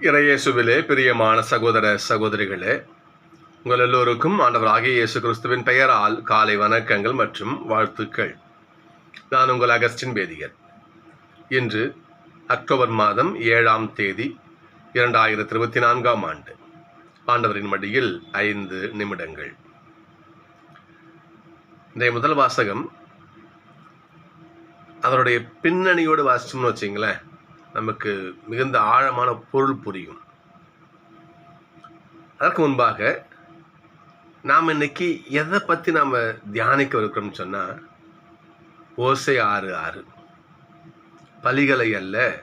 இறையேசுவிலே பிரியமான சகோதர சகோதரிகளே உங்கள் எல்லோருக்கும் ஆண்டவராகிய இயேசு கிறிஸ்துவின் பெயரால் காலை வணக்கங்கள் மற்றும் வாழ்த்துக்கள். நான் உங்கள் அகஸ்டின் வேதியர். இன்று அக்டோபர் மாதம் ஏழாம் தேதி இரண்டாயிரத்தி இருபத்தி நான்காம் ஆண்டு. ஆண்டவரின் மடியில் ஐந்து நிமிடங்கள். இன்றைய முதல் வாசகம் அதனுடைய பின்னணியோடு வாசிச்சோம்னு வச்சிங்களேன். நமக்கு மிகுந்த ஆழமான பொருள் புரியும். அதற்கு முன்பாக நாம் இன்னைக்கு எதை பற்றி நாம் தியானிக்க இருக்கிறோம்னு சொன்னால் ஓசை ஆறு ஆறு. பலிகளை அல்ல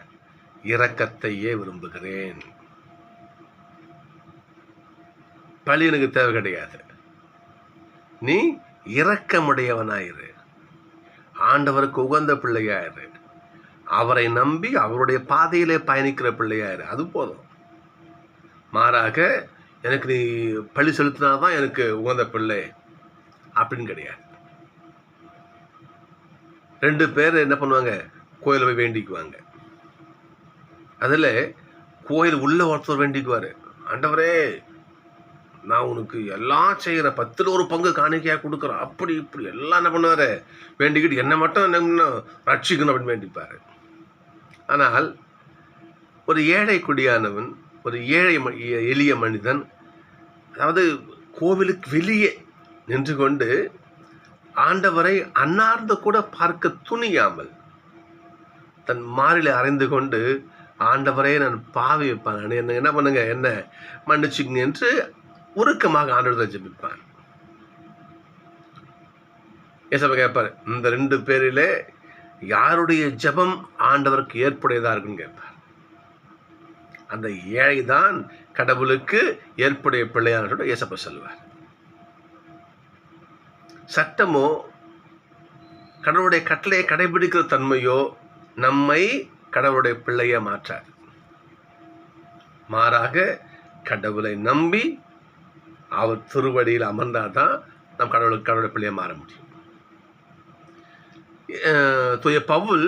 இரக்கத்தையே விரும்புகிறேன். பழி எனக்கு தேவை கிடையாது. நீ இரக்கமுடையவனாயிரு. ஆண்டவருக்கு உகந்த பிள்ளையாயிரு. அவரை நம்பி அவருடைய பாதையிலே பயணிக்கிற பிள்ளையார் அது போதும். மாறாக எனக்கு நீ பழி செலுத்தினாதான் எனக்கு உகந்த பிள்ளை அப்படின்னு கிடையாது. ரெண்டு பேர் என்ன பண்ணுவாங்க? கோயிலை போய் வேண்டிக்குவாங்க. அதில் கோயில் உள்ள ஒருத்தர் வேண்டிக்குவார். ஆண்டவரே நான் உனக்கு எல்லாம் செய்கிறேன் பத்தில் ஒரு பங்கு காணிக்கையாக கொடுக்குறேன். அப்படி இப்படி எல்லாம் என்ன பண்ணுவார்? வேண்டிக்கிட்டு என்னை மட்டும் என்ன ரட்சிக்கணும் அப்படின்னு வேண்டிப்பார். ஆனால் ஒரு ஏழை குடியானவன் ஒரு ஏழை எளிய மனிதன் அதாவது கோவிலுக்கு வெளியே நின்று கொண்டு ஆண்டவரை அன்னார்ந்து கூட பார்க்க துணியாமல் தன் மாறில அறைந்து கொண்டு ஆண்டவரே நான் பாவி வைப்பான். என்ன என்ன பண்ணுங்க? என்ன? மன்னிச்சுங்க என்று உருக்கமாக ஆண்டவரை ஜபிப்பான். ஏசப்ப கேட்பார் இந்த ரெண்டு பேரிலே யாருடைய ஜெபம் ஆண்டவருக்கு ஏற்புடையதா இருக்குன்னு கேட்பார். அந்த ஏழை தான் கடவுளுக்கு ஏற்புடைய பிள்ளையான சொல்லிட்டு ஏசப்ப சொல்லுவார். சட்டமோ கடவுளுடைய கட்டளையை கடைபிடிக்கிற தன்மையோ நம்மை கடவுளுடைய பிள்ளைய மாற்றார் மாறாக கடவுளை நம்பி அவர் திருவடியில் அமர்ந்தாதான் நம் கடவுளுக்கு கடவுளுடைய பிள்ளையை மாற முடியும். தூய பவுல்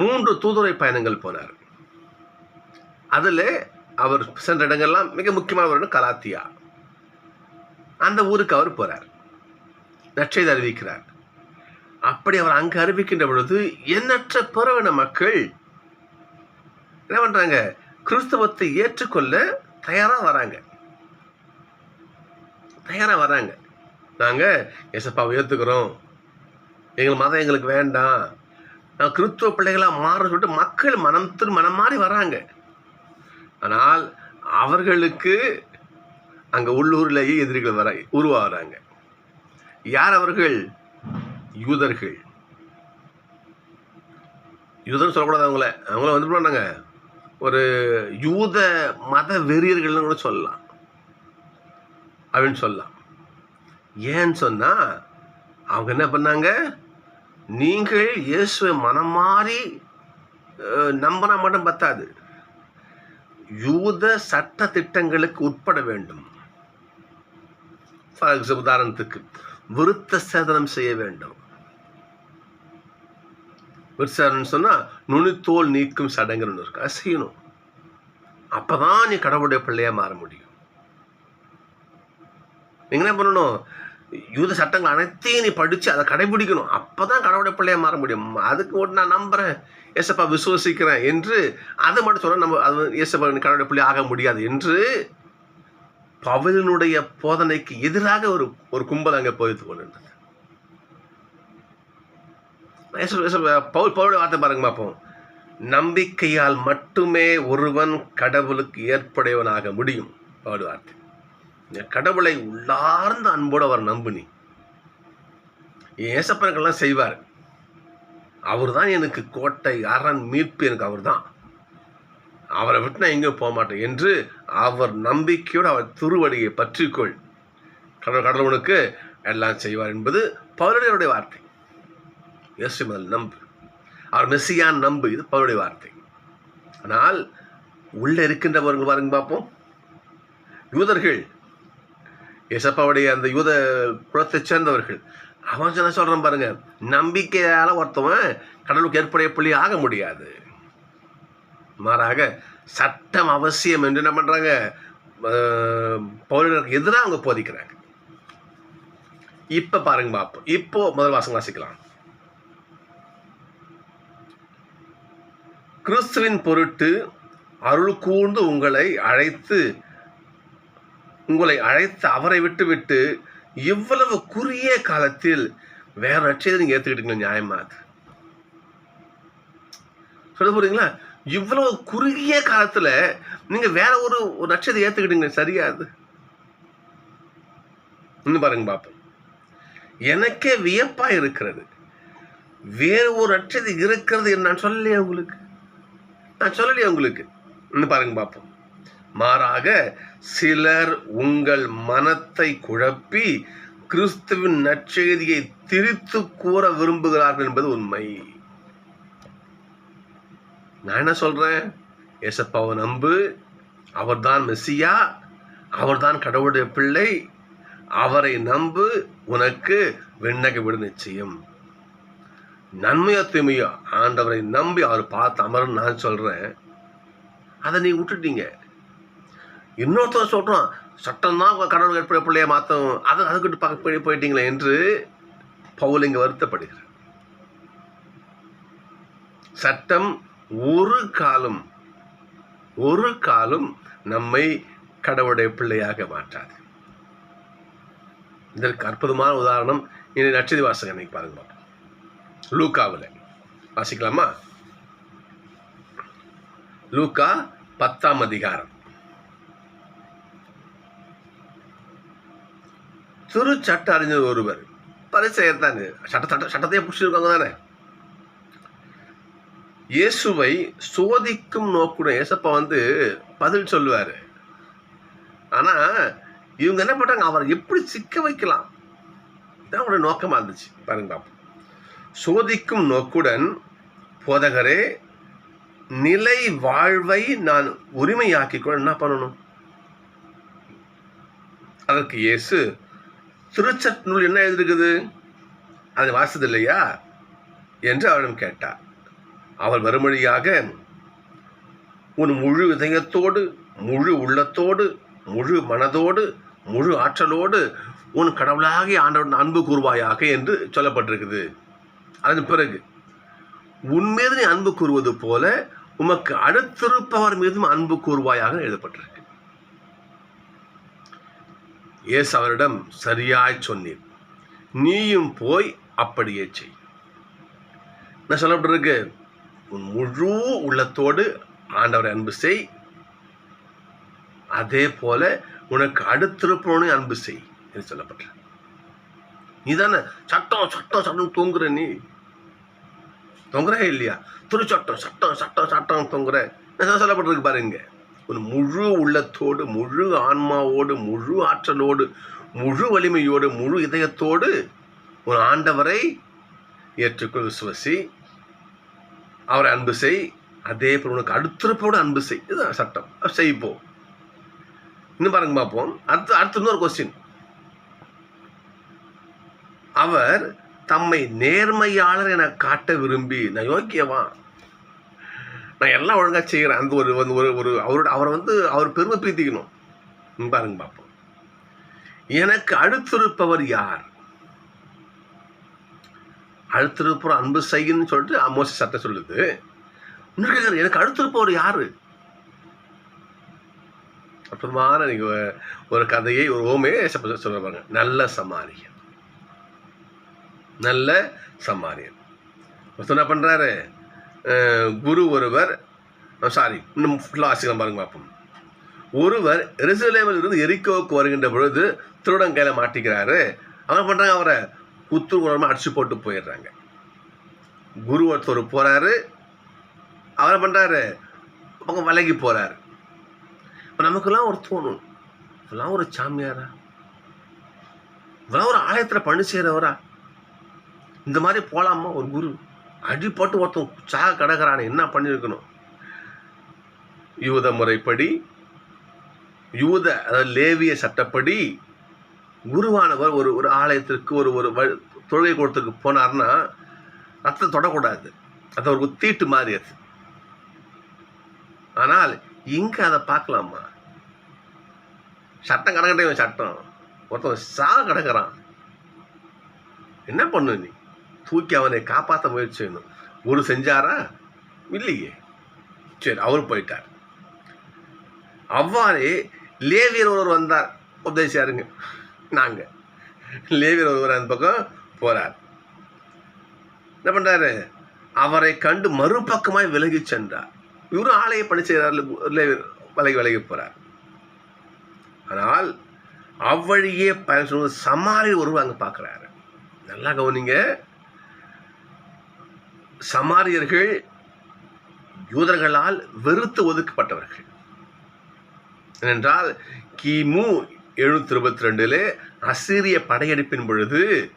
மூன்று தூதுரை பயணங்கள் போனார். அதில் அவர் சென்ற இடங்கள்லாம் மிக முக்கியமான ஒரு கலாத்தியா. அந்த ஊருக்கு அவர் போறார். நற்செய்தி அறிவிக்கிறார். அப்படி அவர் அங்கே அறிவிக்கின்ற பொழுது எண்ணற்ற பிறவின மக்கள் என்ன பண்ணுறாங்க கிறிஸ்தவத்தை ஏற்றுக்கொள்ள தயாராக வராங்க. தயாராக வராங்க. நாங்கள் எசப்பாவை உயர்த்துக்கிறோம் எங்கள் மதம் எங்களுக்கு வேண்டாம். நான் கிறிஸ்துவ பிள்ளைகளாக மாற சொல்லிட்டு மக்கள் மனம் திரு மனம் மாறி வராங்க. ஆனால் அவர்களுக்கு அங்கே உள்ளூர்லேயே எதிரிகள் வர உருவாகிறாங்க. யார் அவர்கள்? யூதர்கள். யூதர்னு சொல்லக்கூடாது அவங்கள. அவங்கள வந்து பண்ணாங்க ஒரு யூத மத வெறியர்கள்னு கூட சொல்லலாம். அப்படின்னு சொல்லலாம். ஏன்னு சொன்னால் அவங்க என்ன பண்ணாங்க? நீங்கள் இயேசுவை மனம் மாறி நம்பினா மட்டும் பத்தாது. யூத சட்ட திட்டங்களுக்கு உட்பட வேண்டும். ஃபார் எக்ஸாம்பிள் உதாரணத்துக்கு விருத்த சேதனம் செய்ய வேண்டும். விருத்தசேதனம் சொன்னா நுனித்தோல் நீக்கும் சடங்குன்னு ஒண்ணு இருக்கு. அது செய்யணும். அப்பதான் நீ கடவுளுடைய பிள்ளையா மாற முடியும். நீங்க என்ன பண்ணணும்? யூத சட்டங்கள் அனைத்தையும் நீ படித்து அதை கடைபிடிக்கணும். அப்பதான் கடவுளை பிள்ளையாக மாற முடியும். அதுக்கு ஒன்று நான் நம்புறேன். ஏசப்பா விசுவசிக்கிறேன் என்று அதை மட்டும் சொன்னால் நம்ம அது ஏசப்பா நீ பிள்ளை ஆக முடியாது என்று பவலினுடைய போதனைக்கு எதிராக ஒரு ஒரு கும்பல் அங்கே போயிட்டு கொண்டிருந்தது. பவுல் பவுலுடைய வார்த்தை பாருங்க பார்ப்போம். நம்பிக்கையால் மட்டுமே ஒருவன் கடவுளுக்கு ஏற்புடையவனாக முடியும். பவுல் வார்த்தை. இந்த கடவுளை உள்ளார்ந்த அன்போடு அவர் நம்புனி. ஏசப்பனக்கெல்லாம் செய்வார். அவர் தான் எனக்கு கோட்டை அரண் மீட்பு எனக்கு அவர் தான் அவரை விட்டு நான் எங்கேயும் போக மாட்டேன் என்று அவர் நம்பிக்கையோடு அவர் திருவடியை பற்றிக்கொள். கடவுள் கடவுளுக்கு எல்லாம் செய்வார் என்பது பவுலுடைய வார்த்தை. இயேசு முதல் நம்பு. அவர் மெஸ்ஸியான் நம்பு இது பவுலுடைய வார்த்தை. ஆனால் உள்ளே இருக்கின்றவர்கள் பாருங்க பார்ப்போம். யூதர்கள் இயேசப்பாவுடைய அந்த யூத குலத்தை சேர்ந்தவர்கள். அவன் சொன்ன சொல்றான் பாருங்க நம்பிக்கையால ஒருத்தவன் கடவுளுக்கு ஏற்புடைய புள்ளி ஆக முடியாது. மாறாக சட்டம் அவசியம் என்று என்ன பண்றாங்க அஹ், எதிராக அவங்க போதிக்கிறாங்க. இப்போ பாருங்க பாப்போம். இப்போ முதல் வாசம் வாசிக்கலாம். கிறிஸ்துவின் பொருட்டு அருள் கூர்ந்து உங்களை அழைத்து உங்களை அழைத்து அவரை விட்டு விட்டு இவ்வளவு குறுகிய காலத்தில் வேற லட்சியத்தை நீங்க ஏத்துக்கிட்டீங்களா நியாயமா அது? சொல்ல போறீங்களா? இவ்வளவு குறுகிய காலத்துல நீங்க வேற ஒரு ஒரு நட்சத்திரம் ஏத்துக்கிட்டீங்க சரியா அது? இன்னும் பாருங்க பாப்போம். எனக்கே வியப்பா இருக்கிறது. வேறு ஒரு நட்சத்திரம் இருக்கிறது நான் சொல்லலையே உங்களுக்கு? நான் சொல்லலையே உங்களுக்கு? இன்னும் பாருங்க பார்ப்போம் மாறாக சிலர் உங்கள் மனத்தை குழப்பி கிறிஸ்துவின் நற்செய்தியை திரித்து கூற விரும்புகிறார்கள் என்பது உண்மை. நான் என்ன சொல்றேன்? ஏசப்பாவை நம்பு. அவர்தான் மெஸ்ஸியா அவர்தான் கடவுளுடைய பிள்ளை. அவரை நம்பு. உனக்கு விண்ணக விட நிச்சயம். நன்மையோ தீமையோ ஆண்டவரை நம்பி அவர் பார்த்து அமரும் நான் சொல்றேன். அதை நீ விட்டுட்டீங்க. இன்னொருத்தர் சொல்கிறோம் சட்டம் தான் கடவுள் ஏற்பட பிள்ளையை மாற்றும் அதை அதுக்கிட்டு பார்க்க போய் போயிட்டீங்களே என்று பவுல் இங்கே வருத்தப்படுகிறார். சட்டம் ஒரு காலம் ஒரு காலம் நம்மை கடவுளுடைய பிள்ளையாக மாற்றாது. இதற்கு அற்புதமான உதாரணம் இனி நட்சதி வாசகம் இன்னைக்கு பாருங்க லூக்காவில். வாசிக்கலாமா? லூக்கா பத்தாம் அதிகாரம். சிறு சட்ட அறிஞர் ஒருவர். பரிசெயர் தானே சட்ட சட்ட சட்டத்தையே பிடிச்சிருக்காங்க தானே. இயேசுவை சோதிக்கும் நோக்குடன் ஏசப்பா வந்து பதில் சொல்லுவாரு. ஆனா இவங்க என்ன பண்ணுறாங்க அவரை எப்படி சிக்க வைக்கலாம்? இதான் அவங்களோட நோக்கமா இருந்துச்சு. பாருங்க பாப்போம். சோதிக்கும் நோக்குடன் போதகரே நிலை வாழ்வை நான் உரிமையாக்கி கூட என்ன பண்ணணும்? அதற்கு இயேசு திருச்சட் நூல் என்ன எழுதிருக்குது அதை வாசித்தது இல்லையா? என்று அவரிடம் கேட்டார். அவர் மறுமொழியாக உன் முழு இதயத்தோடு முழு உள்ளத்தோடு முழு மனதோடு முழு ஆற்றலோடு உன் கடவுளாகிய ஆண்டவன் அன்பு கூறுவாயாக என்று சொல்லப்பட்டிருக்குது. அதன் பிறகு உன் மீது நீ அன்பு கூறுவது போல உமக்கு அடுத்திருப்பவர் மீதும் அன்பு கூறுவாயாக எழுதப்பட்டிருக்கு. இயேசு அவரிடம் சரியாய் சொன்னீர். நீயும் போய் அப்படியே செய். என்ன சொல்லப்பட்டிருக்கு? உன் முழு உள்ளத்தோடு ஆண்டவரை அன்பு செய். அதே போல உனக்கு அடுத்திருப்பவனை அன்பு செய் என்று சொல்லப்பட்ட நீ தானே சட்டம் சட்டம் சட்டம் தூங்குற நீ. தொங்குறே இல்லையா? துரு சட்டம் சட்டம் சட்டம் தொங்குற. என்ன சொல்லப்பட்டிருக்கு பாருங்க ஒரு முழு உள்ளத்தோடு முழு ஆன்மாவோடு முழு ஆற்றலோடு முழு வலிமையோடு முழு இதயத்தோடு ஒரு ஆண்டவரை ஏற்றுக்கொள். விசுவசி அவரை அன்பு செய். அதே போல் உனக்கு அடுத்திருப்போடு அன்பு செய். இதுதான் சட்டம். செய்ப்போம். செய்ப்போ இன்னும் பாருங்க பார்ப்போம். அடுத்து அடுத்து இன்னொரு கொஸ்டின் அவர் தம்மை நேர்மையாளர் என காட்ட விரும்பி நான் யோக்கியவான் நான் எல்லாம் ஒழுங்காக செய்கிறேன் அந்த ஒரு வந்து ஒரு ஒரு அவரோட அவரை வந்து அவர் பெருமை பீத்திக்கணும் பாருங்க பார்ப்போம் எனக்கு அடுத்திருப்பவர் யார்? அடுத்திருப்பவர் அன்பு செய்யணும்னு சொல்லிட்டு மோச சட்டை சொல்லுது. இன்னொரு எனக்கு அடுத்திருப்பவர் யாரு? அற்புதமான நீங்க ஒரு கதையை ஒரு ஓமையை சொல்ல பாருங்க. நல்ல சமாரியன். நல்ல சமாரியன். ஒருத்தர் என்ன பண்றாரு? குரு ஒருவர் சாரி இன்னும் ஃபுல்லாக ஆசிக்கலாம் பாருங்க பார்ப்போம். ஒருவர் எருசலேமில் இருந்து எரிக்கோவுக்கு வருகின்ற பொழுது திருடன் கையில் மாட்டிக்கிறாரு. அவன் பண்ணுறாங்க அவரை குத்து குணமாக அடிச்சு போட்டு போயிடுறாங்க. குரு ஒருத்தர் போகிறாரு அவரை பண்ணுறாரு அவங்க விலகி போகிறாரு இப்போ நமக்கெல்லாம் ஒரு தோணும் இதெல்லாம் ஒரு சாமியாரா? இதெல்லாம் ஒரு ஆலயத்தில் பணி செய்கிறவரா இந்த மாதிரி போகலாமா ஒரு குரு? அடிப்பட்டு ஒருத்தன் சாக கிடக்கிறானே என்ன பண்ணியிருக்கணும் யூத முறைப்படி யூத அதாவது லேவிய சட்டப்படி குருவானவர் ஒரு ஒரு ஆலயத்திற்கு ஒரு ஒரு வழி- தொழுகை கூடத்துக்கு போனார்னா ரத்தத்தை தொடக்கூடாது. அது ஒரு தீட்டு மாதிரி அது. ஆனால் இங்கே அதை பார்க்கலாமா? சட்டம் கிடக்கட்டே சட்டம். ஒருத்தன் சாக கிடக்கிறான் என்ன பண்ணு நீ? தூக்கி அவனை காப்பாற்ற முயற்சி செய்யணும். குரு செஞ்சாரா? இல்லையே. சரி அவர் போயிட்டார். அவ்வாறே லேவியர் ஒருவர் வந்தார். உபதேசியாருங்க. நாங்கள் லேவியர் ஒருவர் அந்த பக்கம் போகிறார் என்ன பண்றாரு? அவரை கண்டு மறுபக்கமாய் விலகி சென்றார். இவரும் ஆலையை பணி செய்கிறார் லேவியர் விலகி விலகி போறார். ஆனால் அவ்வழியே பயணம் சமாளி சமாரி ஒருவர் அங்கே பார்க்குறாரு. நல்லா கவனிங்க. சமாரியர்கள் யூதர்களால் வெறுத்து ஒதுக்கப்பட்டவர்கள். ஏனென்றால் கிமு எழுநூத்தி இருபத்தி ரெண்டில் அசிரிய படையெடுப்பின் பொழுது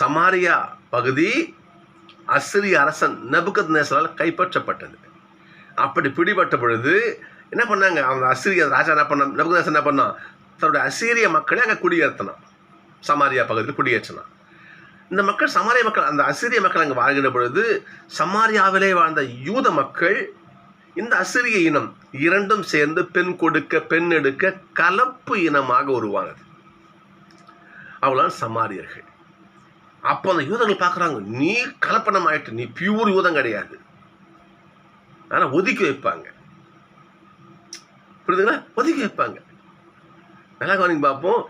சமாரியா பகுதி அசிரிய அரசன் நபுக்கத் நேசரால் கைப்பற்றப்பட்டது. அப்படி பிடிபட்ட பொழுது என்ன பண்ணாங்க? அந்த அசிரிய ராஜா என்ன பண்ண நபுகத் என்ன பண்ணான்? தன்னுடைய அசீரிய மக்களை அங்கே குடியேற்றினான். சமாரியா பகுதியில் குடியேற்றினான். இந்த மக்கள் சமாரிய மக்கள் அந்த அசிரிய மக்கள் அங்கே வாழ்கின்ற பொழுது சமாரியாவிலே வாழ்ந்த யூத மக்கள் இந்த அசிரிய இனம் இரண்டும் சேர்ந்து பெண் கொடுக்க பெண் எடுக்க கலப்பு இனமாக உருவானது. அவ்வளோ சமாரியர்கள். அப்போ அந்த யூதர்கள் பார்க்குறாங்க நீ கலப்பணம் ஆயிட்டு நீ பியூர் யூதம் கிடையாது. ஆனால் ஒதுக்கி வைப்பாங்க. புரியுதுங்களா? ஒதுக்கி வைப்பாங்க. நல்லா கவனிங்க பார்ப்போம்.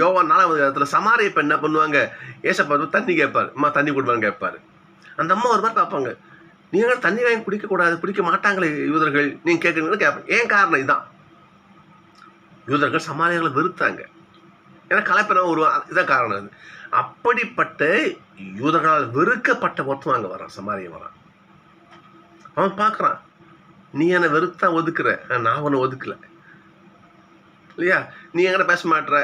யோவான் நாலாவது இடத்துல சமாரிய இப்போ என்ன பண்ணுவாங்க? ஏசப்பா தண்ணி கேட்பாரு. அம்மா தண்ணி கொடுப்பான்னு கேட்பாரு. அந்த அம்மா ஒரு மாதிரி பார்ப்பாங்க. நீங்கள் தண்ணி வாங்கி குடிக்கக்கூடாது குடிக்க மாட்டாங்களே யூதர்கள்? நீங்கள் கேட்குறீங்கன்னு கேட்பேன். ஏன் காரணம் இதுதான் யூதர்கள் சமாரியர்களை வெறுத்தாங்க. ஏன்னா கலப்பினம் ஒரு இதான் காரணம் அது. அப்படிப்பட்ட யூதர்களால் வெறுக்கப்பட்ட ஒருத்தன் அங்கே வரான் சமாரியம் வரான். அவன் பார்க்குறான் நீ என்னை வெறுத்தான் ஒதுக்குற? நான் உன்னை ஒதுக்கல. இல்லையா? நீ என்கிட்ட பேச மாட்ற?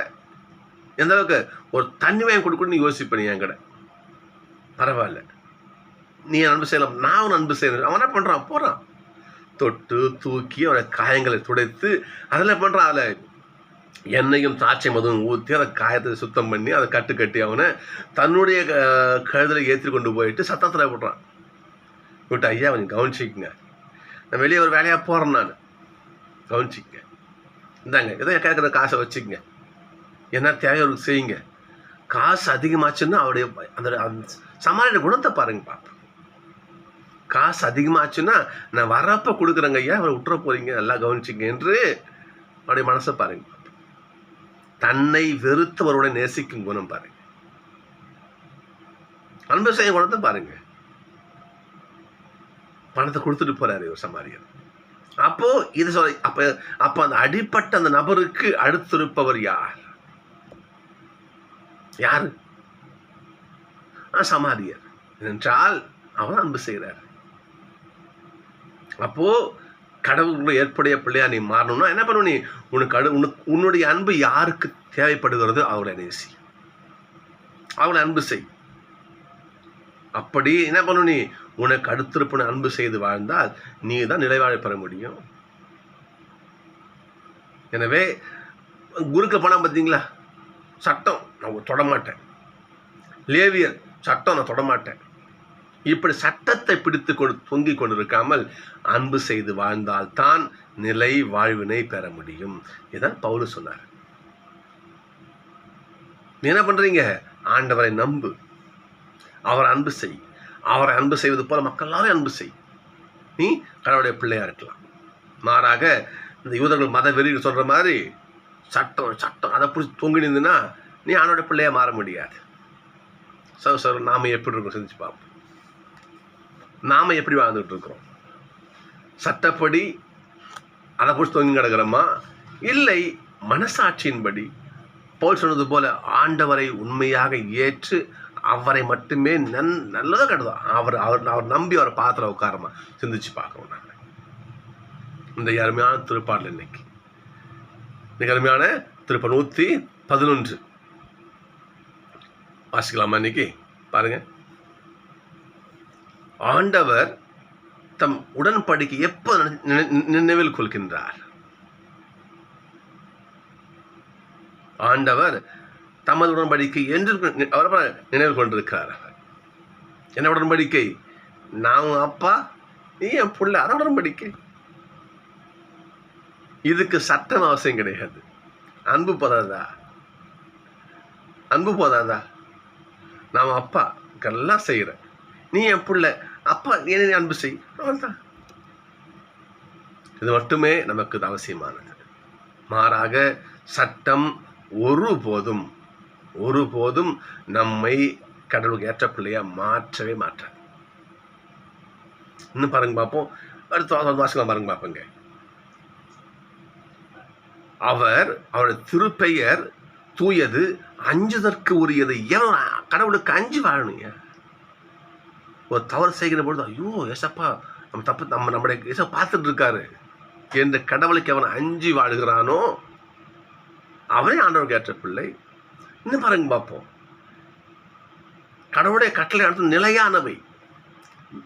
எந்த அளவுக்கு ஒரு தண்ணி வாங்கி கொடுக்கணும் நீ யோசிப்ப நீ பரவாயில்ல. நீ அன்பு செய்யலாம். நான் அவன் அன்பு செய்யணும் அவன் என்ன பண்ணுறான் போகிறான் தொட்டு தூக்கி அவனை காயங்களை துடைத்து அதில் பண்ணுறான் அதில் எண்ணெயும் திராட்சை மதுவும் ஊற்றி அதை காயத்தை சுத்தம் பண்ணி அதை கட்டு கட்டி அவனை தன்னுடைய கழுதில் ஏற்றி கொண்டு போயிட்டு சத்தத்தில் விட்றான் விட்டு ஐயா அவன் கவனிச்சிக்கங்க. நான் வெளியே ஒரு வேலையாக போகிறேன் நான். கவனிச்சிக்கங்க. இந்தாங்க எதோ கேட்குற காசை வச்சுக்கங்க. என்ன தேவையோ அவருக்கு செய்யுங்க. காசு அதிகமாச்சுன்னா அவருடைய அந்த அந்த குணத்தை பாருங்க பாப்பா. காசு அதிகமாச்சுன்னா நான் வரப்போ கொடுக்குறேங்க ஐயா அவரை விட்டுற போறீங்க நல்லா கவனிச்சிங்க என்று அவருடைய மனசை பாருங்க பாப்பா. தன்னை வெறுத்தவருடைய நேசிக்கும் குணம் பாருங்க. அன்பு செய்யும் குணத்தை பாருங்க. பணத்தை கொடுத்துட்டு போறாரு இவர் சமாரியர். அப்போ இது சொல்ல அப்ப அப்ப அந்த அடிப்பட்ட அந்த நபருக்கு அடுத்திருப்பவர் யார்? யாரு? ஆ, சமாரியர் என்றால் அவர் அன்பு செய்கிறார். அப்போ கடவுளுக்குள்ள ஏற்புடைய பிள்ளையா நீ மாறணும்னா என்ன பண்ணுவ நீ? உனக்கு அடு உனக்கு உன்னுடைய அன்பு யாருக்கு தேவைப்படுகிறது அவளை நேசி. அவளை அன்பு செய். அப்படி என்ன பண்ணு நீ? உனக்கு அடுத்திருப்பன அன்பு செய்து வாழ்ந்தால் நீ தான் நிலைவாழ பெற முடியும். எனவே குருக்கள் பணம் பார்த்தீங்களா சட்டம். நான் தொடமாட்டேன். லேவியர் சட்டம் நான் தொடமாட்டேன். இப்படி சட்டத்தை பிடித்து கொண்டு தொங்கிக் கொண்டிருக்காமல் அன்பு செய்து வாழ்ந்தால் தான் நிலை வாழ்வினை பெற முடியும். இதான் பவுலு சொன்னார். நீ என்ன பண்றீங்க? ஆண்டவரை நம்பு. அவரை அன்பு செய். அவரை அன்பு செய்வது போல மக்கள் எல்லாரும் அன்பு செய். நீ கடவுளுடைய பிள்ளையாக இருக்கலாம். மாறாக இந்த யூதர்கள் மத வெறி சொல்கிற மாதிரி சட்டம் சட்டம் அதை பிடிச்சி தொங்கி நின்றுனா நீ அவனோட பிள்ளையை மாற முடியாது. சார் சார் நாம எப்படி இருக்கோம் சிந்திச்சு பார்ப்போம். நாம எப்படி வாழ்ந்துட்டு இருக்கிறோம்? சட்டப்படி அதை பிடிச்சி தொங்கி கிடக்கிறோமா? இல்லை மனசாட்சியின்படி. போல் சொன்னது போல ஆண்டவரை உண்மையாக ஏற்று அவரை மட்டுமே நன் நல்லதோ கெட்டதோ அவர் அவர் அவர் நம்பி அவரை பாத்திர உட்காரமா? சிந்திச்சு பார்க்கணும் நாங்கள் இந்த அருமையான திருப்பாடல் இன்னைக்கு. இன்னைக்கு அருமையான திருப்ப நூற்றி பதினொன்று. வாசிக்கலாமா இன்னைக்கு? பாருங்க. ஆண்டவர் தம் உடன்படிக்கை எப்போ நினைவில் கொள்கின்றார்? ஆண்டவர் தமது உடன்படிக்கை என்று அவர் நினைவு கொண்டிருக்கிறார் என்ன உடன்படிக்கை? நான் உன் அப்பா நீ என் பிள்ளை அதான் உடன்படிக்கை. இதுக்கு சட்டம் அவசியம் கிடையாது. அன்பு போதாதா? அன்பு போதாதா? நான் அப்பா எல்லாம் செய்கிறேன் நீ என் பிள்ளை அப்பா என்ன அன்பு செய். அவ்வளோதான் இது மட்டுமே நமக்கு இது அவசியமானது. மாறாக சட்டம் ஒருபோதும் ஒருபோதும் நம்மை கடவுளுக்கு ஏற்ற பிள்ளையாக மாற்றவே மாற்றாது இன்னும் பாருங்க பார்ப்போம். அடுத்த வா- வாசகம் பாருங்க பார்ப்போங்க. அவர் அவருடைய திருப்பெயர் தூயது அஞ்சுதற்கு உரியது. ஏன் கடவுளுக்கு அஞ்சு வாழணுங்க. ஒரு தவறு செய்கிற பொழுது ஐயோ ஏசப்பா நம்ம தப்பு நம்ம நம்முடைய ஏசப்பா பார்த்துட்டு இருக்காரு என்ற கடவுளுக்கு அவன் அஞ்சு வாழுகிறானோ அவனே ஆண்டவர் கேட்ட பிள்ளை. இன்னும் பாருங்க பார்ப்போம். கடவுளுடைய கட்டளை அடுத்து நிலையானவை.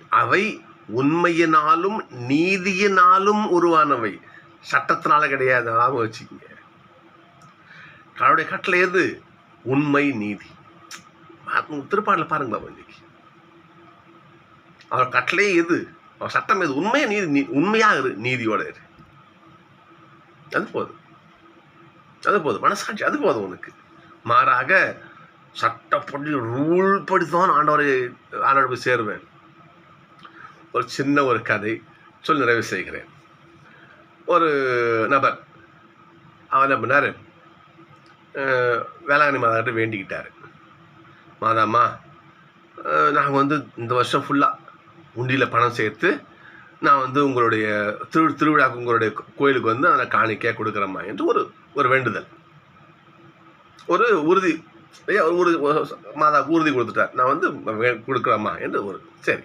அவை உண்மையினாலும் நீதியினாலும் உருவானவை. சட்டத்தினால கிடையாது. ஞாபகம் வச்சுக்கோங்க கடவுளுடைய கட்டளை எது? உண்மை நீதி. திருப்பாடல பாருங்க பாபா இன்னைக்கு. அவர் கட்டளை எது? அவர் சட்டம் எது? உண்மையா நீதி நீ உண்மையாக இரு நீதியோட இரு. அது போதும். அது போதும். மனசாட்சி அது போதும் உனக்கு. மாறாக சட்டப்படி ரூல் படி தான் ஆண்டவரை ஆண்டவர் போய் சேருவேன். ஒரு சின்ன ஒரு கதை சொல்லி நிறைவு செய்கிறேன். ஒரு நபர் அவர் என்ன பண்ணார்? வேளாங்கண்ணி மாதாக்கிட்ட வேண்டிக்கிட்டார். மாதாம்மா நாங்கள் வந்து இந்த வருஷம் ஃபுல்லாக உண்டியில் பணம் சேர்த்து நான் வந்து உங்களுடைய திரு திருவிழாக்கு உங்களுடைய கோயிலுக்கு வந்து அதை காணிக்கையாக கொடுக்குறேம்மா என்று ஒரு ஒரு வேண்டுதல். ஒரு உறுதி ஒரு உறுதி மாதா உறுதி கொடுத்துட்டார். நான் வந்து வே- கொடுக்குறேம்மா என்று ஒரு சரி.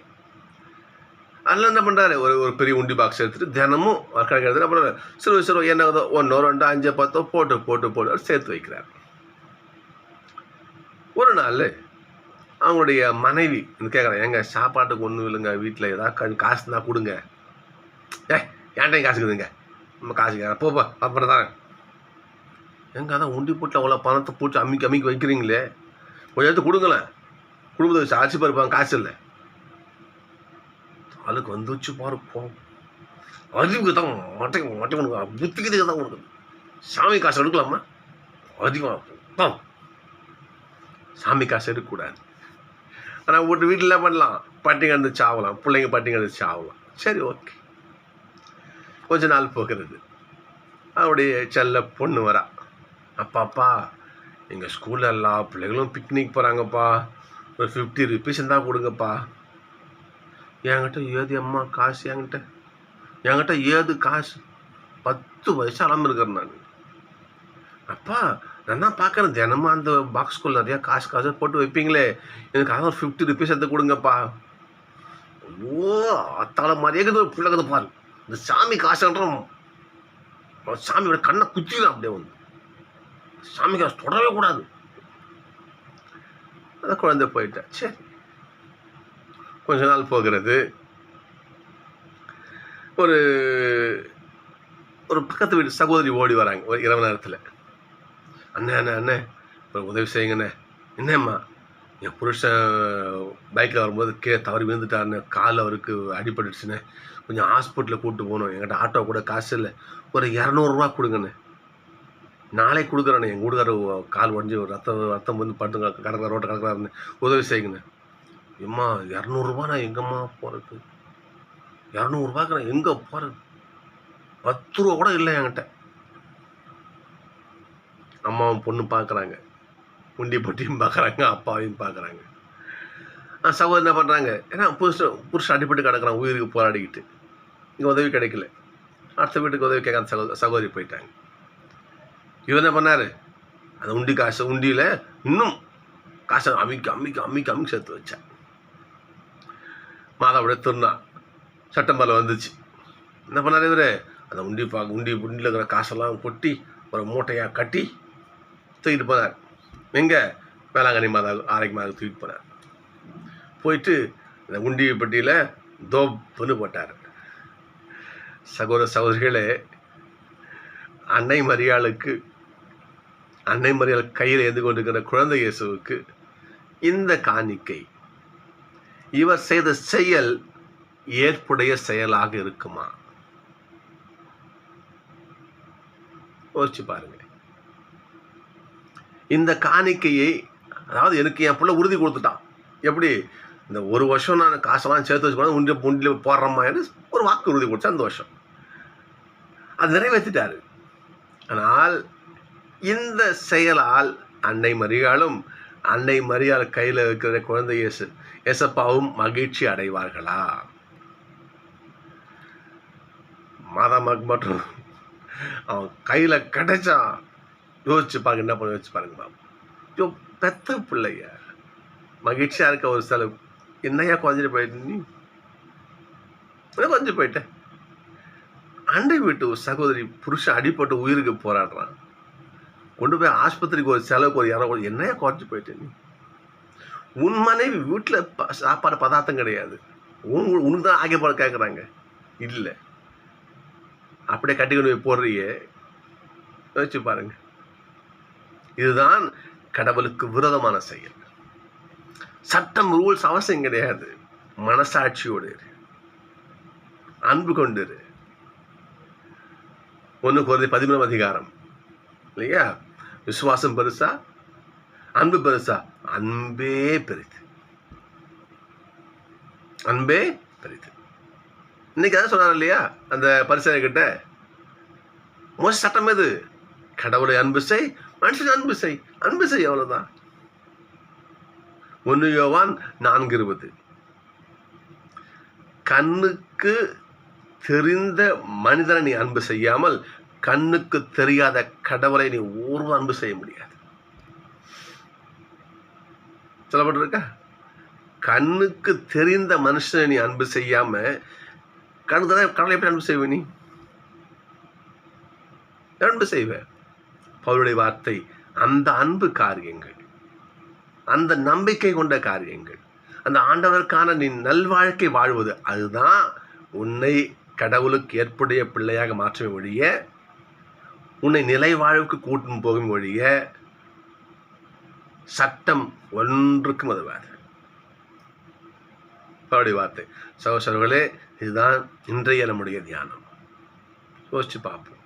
அதில் என்ன பண்ணுறாரு ஒரு ஒரு பெரிய உண்டி பாக்ஸ் எடுத்துகிட்டு தினமும் அவர் கணக்கு எடுத்துட்டு அப்புறம் சிறு சிறு என்ன ஒன்றோ ரெண்டோ அஞ்சோ பத்தோ போட்டு போட்டு போட்டு சேர்த்து வைக்கிறார். ஒரு நாள் அவங்களுடைய மனைவி கேட்குறேன் ஏங்க சாப்பாட்டுக்கு ஒன்றும் இல்லைங்க வீட்டில் ஏதாவது காசு தான் கொடுங்க. ஏ ஏன்டையும் காசு நம்ம காசு கேட்குறேன் போப்பா அப்புறம் தான் எங்கே அதான் உண்டி போட்டு அவ்வளோ பணத்தை போட்டு அம்மிக்கு அம்மிக்கு வைக்கிறீங்களே? கொஞ்சம் எடுத்து கொடுங்களேன். குடும்பத்தை வச்சு ஆட்சி பருப்பாங்க காசு இல்லை. அழுக்கு வந்து வச்சு பாரு போகும் அறிவுக்கு தான் மட்டை மட்டை உனக்கு புத்திக்கு தான் உனக்கு. சாமி காசு எடுக்கலாமா? அதிகமாக தான் சாமி காசு எடுக்கக்கூடாது. ஆனால் ஒரு வீட்டில் பண்ணலாம்? பட்டிங்க கிடந்து சாவலாம் பிள்ளைங்க பட்டிங்க கிடந்து சாவலாம். சரி ஓகே. கொஞ்ச நாள் போகிறது. அவருடைய செல்ல பொண்ணு வரா. அப்பாப்பா எங்கள் ஸ்கூலில் எல்லா பிள்ளைகளும் பிக்னிக் போகிறாங்கப்பா ஒரு ஃபிஃப்டி ருபீஸ் இருந்தால் கொடுங்கப்பா. என்கிட்ட ஏது அம்மா காசு? என்கிட்ட என்கிட்ட ஏது காசு? பத்து வயசு இருக்கிறேன் நான். அப்பா நான் தான் பார்க்குறேன். தினமும் அந்த பாக்ஸ்குள்ள நிறையா காசு காசு போட்டு வைப்பீங்களே. எனக்காக ஒரு ஃபிஃப்டி ருபீஸ் எடுத்து கொடுங்கப்பா. ஐயோ அத்தால மாதிரியே இருக்குது ஒரு பிள்ளைக்குது பாரு. இந்த சாமி காசுன்றோம் சாமியோட கண்ணை குத்திடும் அப்படியே வந்து. சாமி காசு தொடரவே கூடாது. அந்த குழந்தை போயிட்டேன் சரி. கொஞ்ச நாள் போகிறது. ஒரு ஒரு பக்கத்து வீட்டு சகோதரி ஓடி வராங்க ஒரு இரவு நேரத்தில். அண்ணே அண்ணே அண்ணே ஒரு உதவி செய்யுங்கண்ணே. என்னம்மா என் புருஷன் பைக்கில் வரும்போது கே தவறி விழுந்துட்டாருன்னு கால் அவருக்கு அடிபட்டுச்சுண்ணே கொஞ்சம் ஹாஸ்பிட்டலில் கூப்பிட்டு போகணும். என்கிட்ட ஆட்டோ கூட காசு இல்லை. ஒரு இரநூறுவா கொடுங்கண்ணே. நாளை கொடுக்குறேண்ணே. எங்கள் வீடுக்காரர் கால் உடஞ்சி ரத்தம் ரத்தம் வந்து பட்டு கடற்கரை ரோட்டை கடற்கறாருன்னு உதவி செய்யுங்கண்ணே. எம்மா இரநூறுபா நான் எங்கம்மா போகிறது இரநூறுபாக்கு நான் எங்கே போகிறது பத்து ரூபா கூட இல்லை என்கிட்ட. அம்மாவும் பொண்ணு பார்க்குறாங்க. உண்டி பொட்டியும் பார்க்குறாங்க அப்பாவையும் பார்க்குறாங்க. சகோதரர் என்ன பண்ணுறாங்க ஏன்னா புருஷன் புருஷன் அடிபட்டு கிடக்குறான் உயிருக்கு போராடிக்கிட்டு. இங்கே உதவி கிடைக்கல. அடுத்த வீட்டுக்கு உதவி கேட்க சகோ சகோதரி போயிட்டாங்க. இவர் என்ன பண்ணார்? அந்த உண்டி காசு உண்டியில் இன்னும் காசை அமைக்க அம்மிக்கு அம்மிக்கு அம்மிக்கு சேர்த்து வச்சேன் மாதாவுடைய திருநாள் செப்டம்பரில் வந்துச்சு. என்ன பண்ணார் இவர்? அந்த உண்டி பா உண்டி உண்டியில் இருக்கிற காசெல்லாம் கொட்டி ஒரு மூட்டையாக கட்டி தூக்கிட்டு போனார். எங்கே? வேளாங்கண்ணி மாதா ஆரோக்கிய மாதா தூக்கிட்டு போனார். போயிட்டு இந்த உண்டி பெட்டியில் தோப்புன்னு போட்டார். சகோதர சகோதரிகளே அன்னை மரியாளுக்கு அன்னை மரியாள் கையில் ஏந்து கொண்டிருக்கிற குழந்தை இயேசுவுக்கு இந்த காணிக்கை இவர் செய்த செயல் ஏற்புடைய செயலாக இருக்குமா? யோசிச்சு பாருங்க. இந்த காணிக்கையை அதாவது எனக்கு என் பிள்ளை உறுதி கொடுத்துட்டான். எப்படி? இந்த ஒரு வருஷம் நான் காசெல்லாம் சேர்த்து வச்சுக்கணும் உண்டி உண்டியில் போடுறம்மான்னு ஒரு வாக்கு உறுதி கொடுத்தா அந்த வருஷம். அது நிறைவேற்றிட்டாரு. ஆனால் இந்த செயலால் அன்னை மரியாளும் அன்னை மரியாள் கையில் இருக்கிற குழந்தை இயேசு எசப்பாவும் மகிழ்ச்சி அடைவார்களா? மாதா மற்றும் அவன் கையில் கிடைச்சான் யோசிச்சு பாருங்க என்ன பண்ண யோசிச்சு பாருங்க ஐயோ பெத்த பிள்ளைய. மகிழ்ச்சியாக இருக்க ஒரு சில என்னையா குறைஞ்சிட்டு போயிட்டு நீ? நான் குறைஞ்சு போயிட்டேன் அண்டை வீட்டு ஒரு சகோதரி புருஷன் அடிப்பட்டு உயிருக்கு போராடுறான். கொண்டு போய் ஆஸ்பத்திரிக்கு ஒரு செலவுக்கு ஒரு இரவு என்னையா குறைஞ்சி போயிட்டே நீ. உன் மனைவி வீட்டில் சாப்பாடு பதார்த்தம் கிடையாது. உன் உனக்கு தான் ஆகிய போட கேட்குறாங்க இல்லை. அப்படியே கட்டி கொண்டு போய் போடுறியே. யோசிச்சு பாருங்க. இதுதான் கடவுளுக்கு விரோதமான செயல். சட்டம் ரூல்ஸ் அவசியம் கிடையாது. மனசாட்சியோடு அன்பு கொண்டு ஒன்று குறைந்த பதிமூணாம் அதிகாரம். இல்லையா? விசுவாசம் பெருசா? அன்பு பெருசா? அன்பே பெரிது. அன்பே பெரிது. இன்னைக்கு அதான் சொன்னார் இல்லையா? அந்த பரிசனை கிட்ட மோச சட்டம் எது? கடவுளை அன்பு செய் மனுஷன் அன்பு செய். அன்பு செய் அவ்வளவுதான். ஒன்று யோவான் நான்கு இருபது. கண்ணுக்கு தெரிந்த மனிதனை நீ அன்பு செய்யாமல் கண்ணுக்கு தெரியாத கடவுளை நீ ஒரு அன்பு செய்ய முடியாது. சொல்லப்பட்டிருக்கா? கண்ணுக்கு தெரிந்த மனுஷனை நீ அன்பு செய்யாம கண்ணுக்கு தான் கடவுளை எப்படி அன்பு செய்வ நீ? அன்பு செய்வேன் பவுளுடைய வார்த்தை அந்த அன்பு காரியங்கள் அந்த நம்பிக்கை கொண்ட காரியங்கள் அந்த ஆண்டவருக்கான நீ நல்வாழ்க்கை வாழ்வது அதுதான் உன்னை கடவுளுக்கு ஏற்புடைய பிள்ளையாக மாற்றவே ஒழிய உன்னை நிலை வாழ்வுக்கு கூட்டும் போகும் ஒழிய சட்டம் ஒன்றுக்கும் உதவாது அவருடைய வார்த்தை. சகோசரர்களே இதுதான் இன்றைய நம்முடைய தியானம். யோசிச்சு பார்ப்போம்.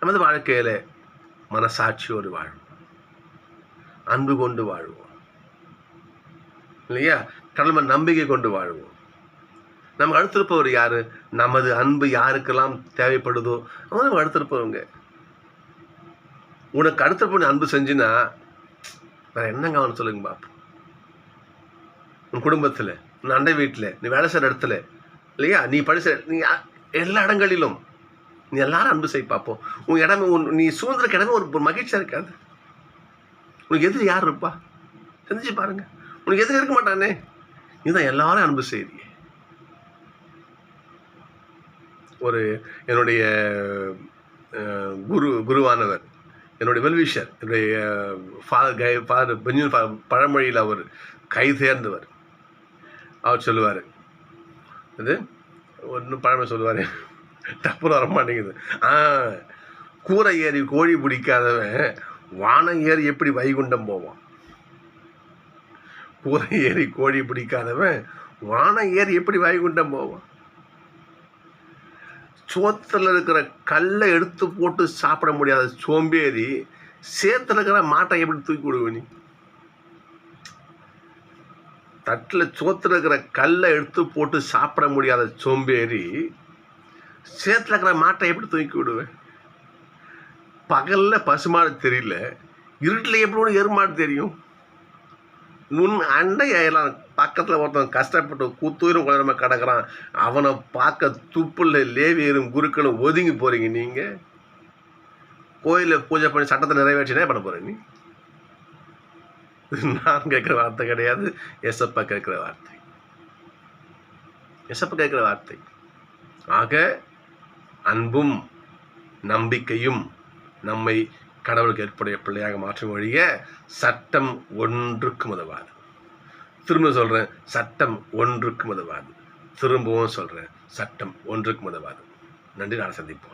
நமது வாழ்க்கையில் மனசாட்சியோடு வாழ்வோம். அன்பு கொண்டு வாழ்வோம். இல்லையா? கடமை நம்பிக்கை கொண்டு வாழ்வோம். நம்ம அடுத்திருப்பவர் யாரு? நமது அன்பு யாருக்கெல்லாம் தேவைப்படுதோ அவங்க நம்ம அடுத்திருப்பவங்க. உனக்கு அடுத்திருப்பவன் அன்பு செஞ்சுனா வேற என்னங்க அவனை சொல்லுங்க பாப்போம். உன் குடும்பத்தில் உன் அண்டை வீட்டில் நீ வேலை செய்கிற இடத்துல இல்லையா? நீ படிச்ச நீ யா- எல்லா இடங்களிலும் நீ எல்லாரும் அன்பு செய் பார்ப்போம் உன் இடமே உன் நீ சுதந்திர இடமே ஒரு மகிழ்ச்சியாக இருக்காது. உனக்கு எதிர் யார் இருப்பா? சிந்திச்சு பாருங்க. உனக்கு எதிர் இருக்க மாட்டானே. நீதான் எல்லாரும் அன்பு செய்தி. ஒரு என்னுடைய குரு குருவானவர். என்னுடைய வெல்விஷர் என்னுடைய ஃபாதர் கை ஃபாதர் பெஞ்சமின் ஃபா- பழமொழியில் அவர் கை சேர்ந்தவர். அவர் சொல்லுவார். இது ஒன்றும் பழமை சொல்லுவார். டப்புறம் வர மாட்டேங்குது. ஆ கூரை ஏறி கோழி பிடிக்காதவன் வானம் ஏறி எப்படி வைகுண்டம் போவான்? கூரை ஏறி கோழி பிடிக்காதவன் வானம் ஏறி எப்படி வைகுண்டம் போவான்? சோத்தில் இருக்கிற கல்லை எடுத்து போட்டு சாப்பிட முடியாத சோம்பேறி சேத்தில் இருக்கிற மாட்டை எப்படி தூக்கி விடுவே நீ? தட்டில் சோத்தில் இருக்கிற கல்லை எடுத்து போட்டு சாப்பிட முடியாத சோம்பேறி சேத்தில் இருக்கிற மாட்டை எப்படி தூக்கி விடுவேன் பகலில் பசுமாடு தெரியல இருட்டில் எப்படி ஒன்று எருமாடு தெரியும்? உன் அண்டை எல்லாம் பக்கத்தில் ஒருத்தன் கஷ்டப்பட்டு குத்துயிரும் குழந்தை கிடக்குறான். அவனை பார்க்க துப்புல லேவியரும் குருக்களும் ஒதுங்கி போறீங்க நீங்கள் கோயிலில் பூஜை பண்ணி சட்டத்தை நிறைவேற்றினே பண்ண போகிறேன் நீ? நான் கேட்குற வார்த்தை கிடையாது. எசப்பா கேட்குற வார்த்தை. எசப்பா கேட்குற வார்த்தை. ஆக அன்பும் நம்பிக்கையும் நம்மை கடவுளுக்கு ஏற்புடைய பிள்ளையாக மாற்றும் ஒழிய சட்டம் ஒன்றுக்கும் உதவாது. திரும்ப சொல்கிறேன் சட்டம் ஒன்றுக்கும் உதவாது. திரும்பவும் சொல்கிறேன் சட்டம் ஒன்றுக்கும் உதவாது. நன்றி நான் சந்திப்போம்.